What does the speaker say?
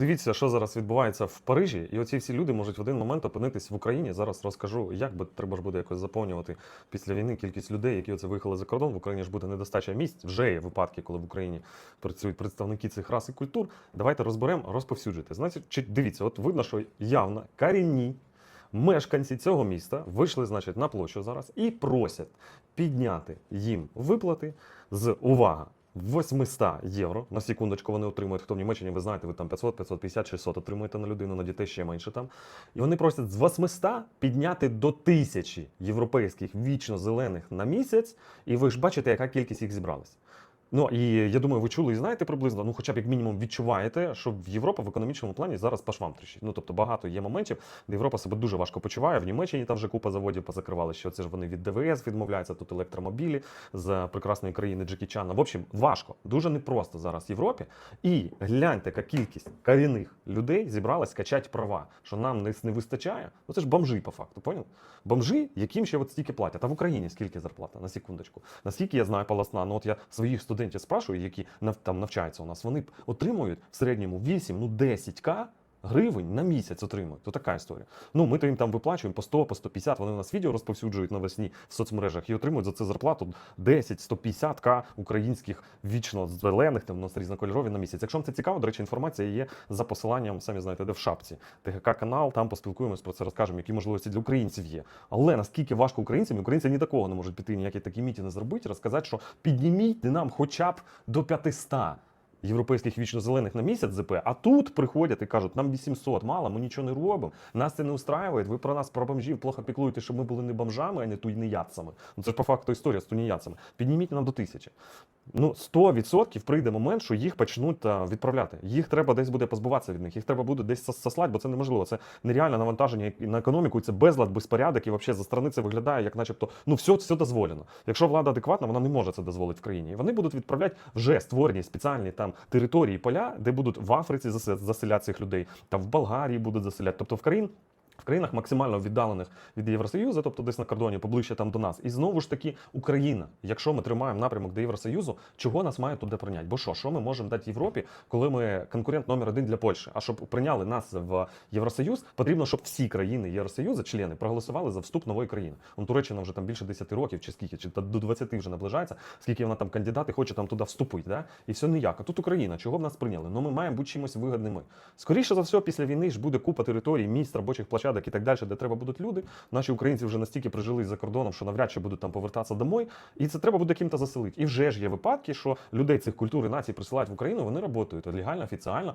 Дивіться, що зараз відбувається в Парижі, і оці всі люди можуть в один момент опинитись в Україні. Зараз розкажу, як би треба ж буде якось заповнювати після війни кількість людей, які оце виїхали за кордон. В Україні ж буде недостача місць. Вже є випадки, коли в Україні працюють представники цих рас і культур. Давайте розберемо, розповсюджуйте. Значить, чи дивіться, от видно, що явно корінні мешканці цього міста вийшли, значить, на площу зараз і просять підняти їм виплати з увага. 800 євро на секундочку вони отримують. Хто в Німеччині, ви знаєте, ви там 500, 550, 600 отримуєте на людину, на дітей ще менше там. І вони просять з 800 підняти до тисячі європейських вічно зелених на місяць. І ви ж бачите, яка кількість їх зібралась. Ну і я думаю, ви чули і знаєте приблизно, ну хоча б як мінімум відчуваєте, що в Європа в економічному плані зараз по швам тріщить. Ну тобто багато є моментів, де Європа себе дуже важко почуває. В Німеччині там вже купа заводів позакривали, що це ж вони від ДВС відмовляються, тут електромобілі з прекрасної країни Джекі Чана. В общем, важко, дуже непросто зараз в Європі. І гляньте, яка кількість корінних людей зібралась качати права, що нам не, вистачає. Ну це ж бомжи по факту, поняв? Бомжи, яким ще от стільки платять. А в Україні скільки зарплата? На секундочку. Наскільки я знаю полосна, ну от я своїх студентів спрашую, які там навчаються у нас, вони отримують в середньому 8, ну 10к гривень на місяць отримують. То така історія. Ну, ми то їм там виплачуємо по 100, по 150, вони у нас відео розповсюджують навесні в соцмережах і отримують за це зарплату 10-150к українських вічно зелених, там у нас різнокольорові на місяць. Якщо вам це цікаво, до речі, інформація є за посиланням, самі знаєте, де в шапці. ТГК канал, там поспілкуємось про це, розкажемо, які можливості для українців є. Але наскільки важко українцям, українці ні до кого не можуть піти ніякі такі мітінги зробити, розказати, що підніміть нам хоча б до 500 європейських вічно-зелених на місяць ЗП, а тут приходять і кажуть, нам 800, мало, ми нічого не робимо, нас це не устраює, ви про нас, про бомжів, плохо піклуєте, щоб ми були не бомжами, а не туйніяцами. Ну це ж по факту історія з туніяцами. Підніміть нам до тисячі. Ну, 100% прийде момент, що їх почнуть відправляти. Їх треба десь буде позбуватися від них, їх треба буде десь сос- сослати, бо це неможливо. Це нереальне навантаження на економіку, і це безлад, безпорядок, і взагалі за сторони це виглядає, як начебто, ну все, все дозволено. Якщо влада адекватна, вона не може це дозволити в країні. І вони будуть відправляти вже створені спеціальні там території, поля, де будуть в Африці засе- заселяти цих людей, там в Болгарії будуть заселяти. Тобто в країн. В країнах максимально віддалених від Євросоюзу, тобто десь на кордоні, поближче там до нас. І знову ж таки Україна. Якщо ми тримаємо напрямок до Євросоюзу, чого нас має туди прийняти? Бо що, що ми можемо дати Європі, коли ми конкурент номер один для Польщі? А щоб прийняли нас в Євросоюз, потрібно, щоб всі країни Євросоюзу, члени, проголосували за вступ нової країни. Он Туреччина вже там більше 10 років, чи скільки, чи до 20 вже наближається, скільки вона там кандидат і хоче там туди вступити. Да? І все ніяк. А тут Україна, чого б нас прийняли? Ну ми маємо бути чимось вигідними. Скоріше за все, після війни ж буде купа територій, місць, робочих площадок і так далі, де треба будуть люди. Наші українці вже настільки прижились за кордоном, що навряд чи будуть там повертатися домой. І це треба буде ким-то заселити. І вже ж є випадки, що людей цих культур і націй присилають в Україну, вони працюють легально, офіціально.